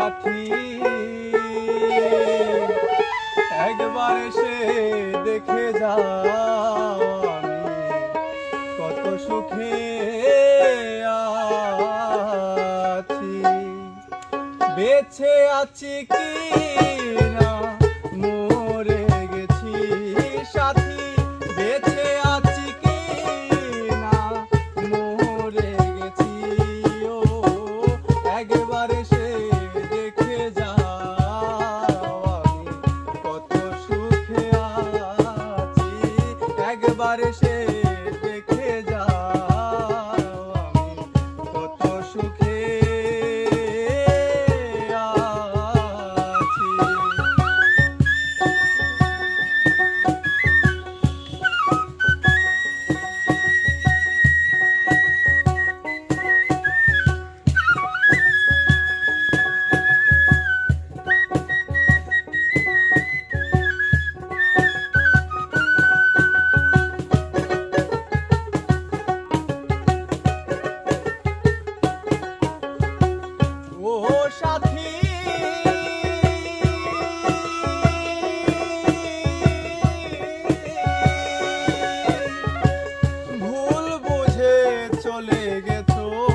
সাথী। একবার এসে দেখে যাও আমি কত সুখে আছি। বেছে আছি কি না? momento.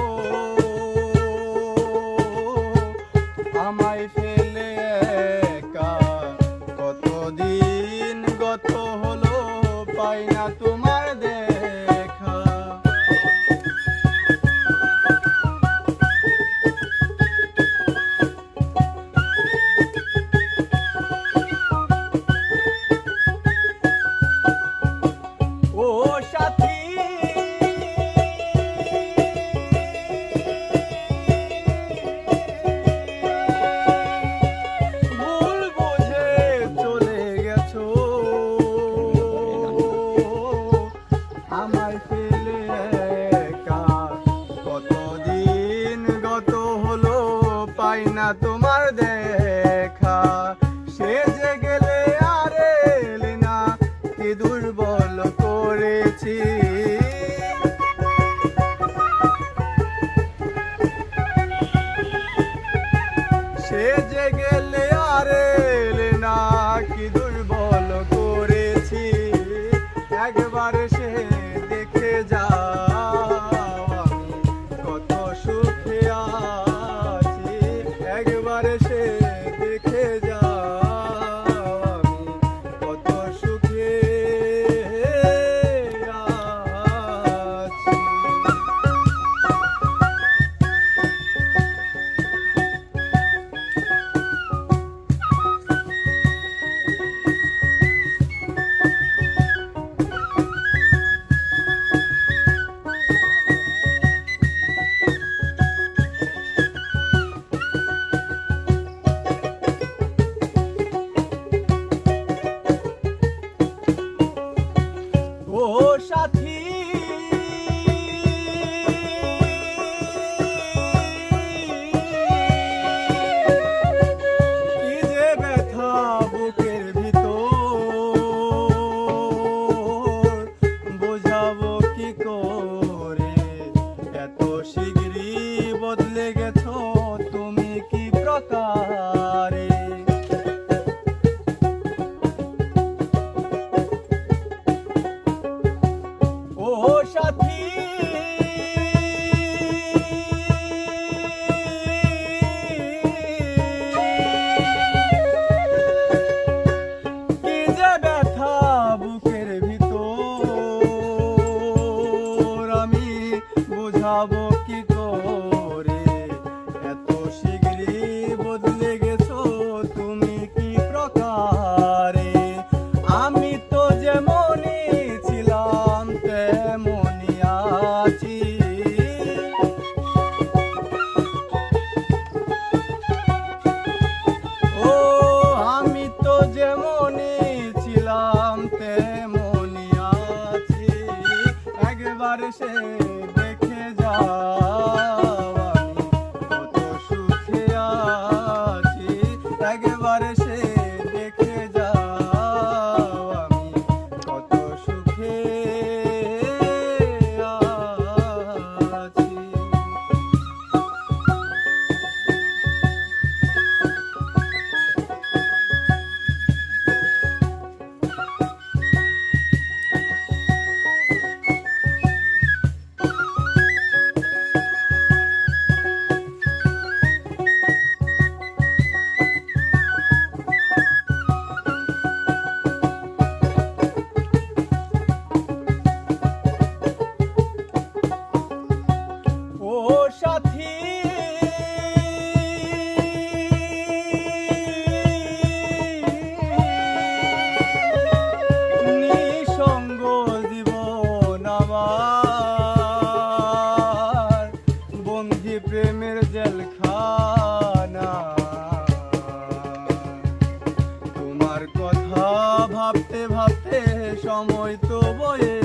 পাই না তোমার দেখা। সে যে গেলে আর এলি না, কি দুর্বল করেছি। সে যে গেলে যাব কি করে? এত শিগগিরই বদলে গেছো তুমি কি প্রকারে? আমি তো যেমনই ছিলাম ও, আমি তো যেমনই ছিলাম, তেমনই আছি। সে যায় সাথী। নিসঙ্গ জীবন আমার বন্ধি প্রেমের জেলখানা। তোমার কথা ভাবতে ভাবতে সময় তো বয়ে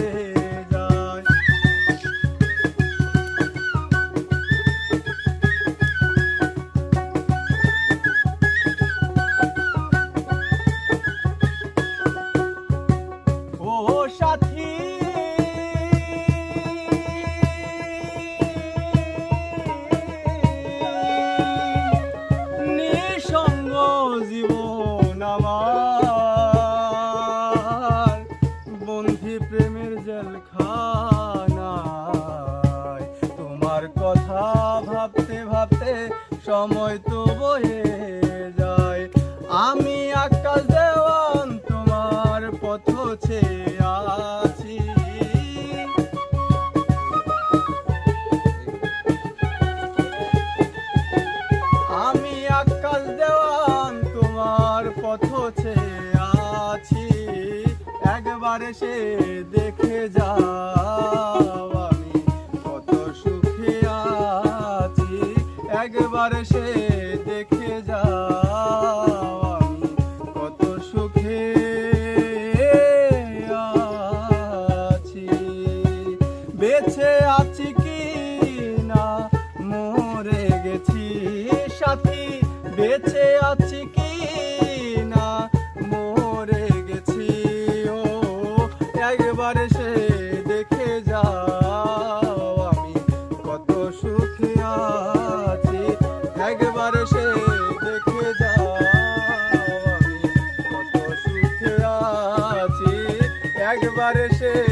পথছে আছি। একবার সে দেখে যা। I give all this shit.